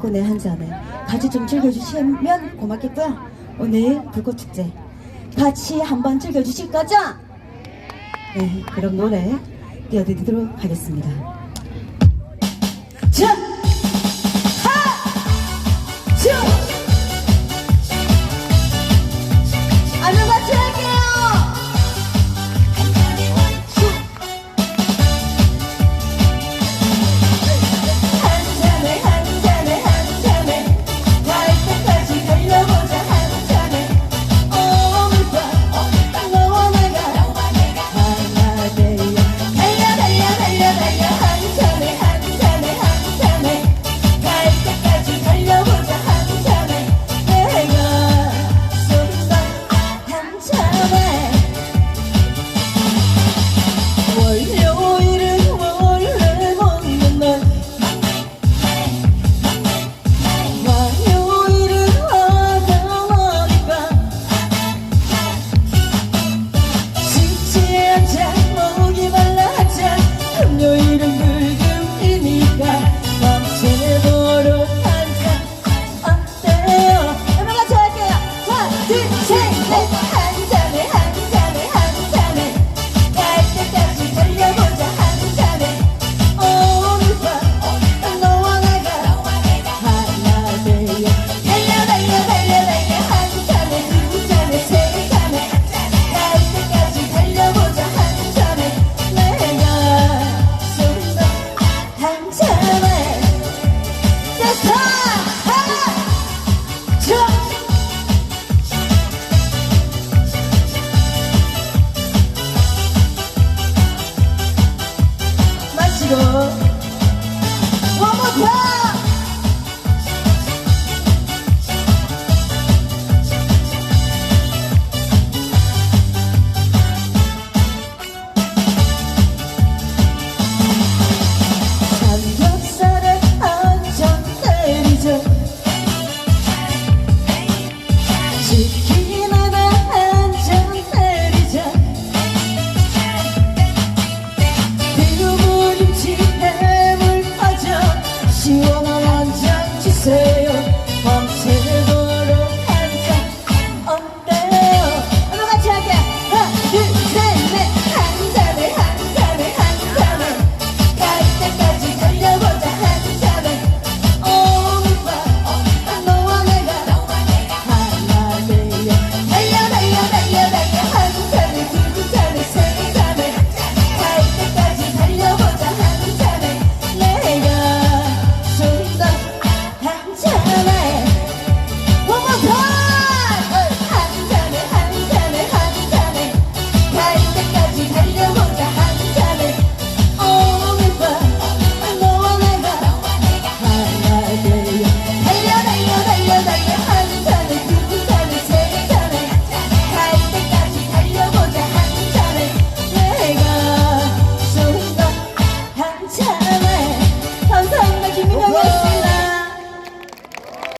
벚꽃의 한 잔에 같이 좀 즐겨주시면 고맙겠고요. 오늘 불꽃축제 같이 한번 즐겨주실 거죠? 네, 그럼 노래 띄워드리도록 하겠습니다. Shake!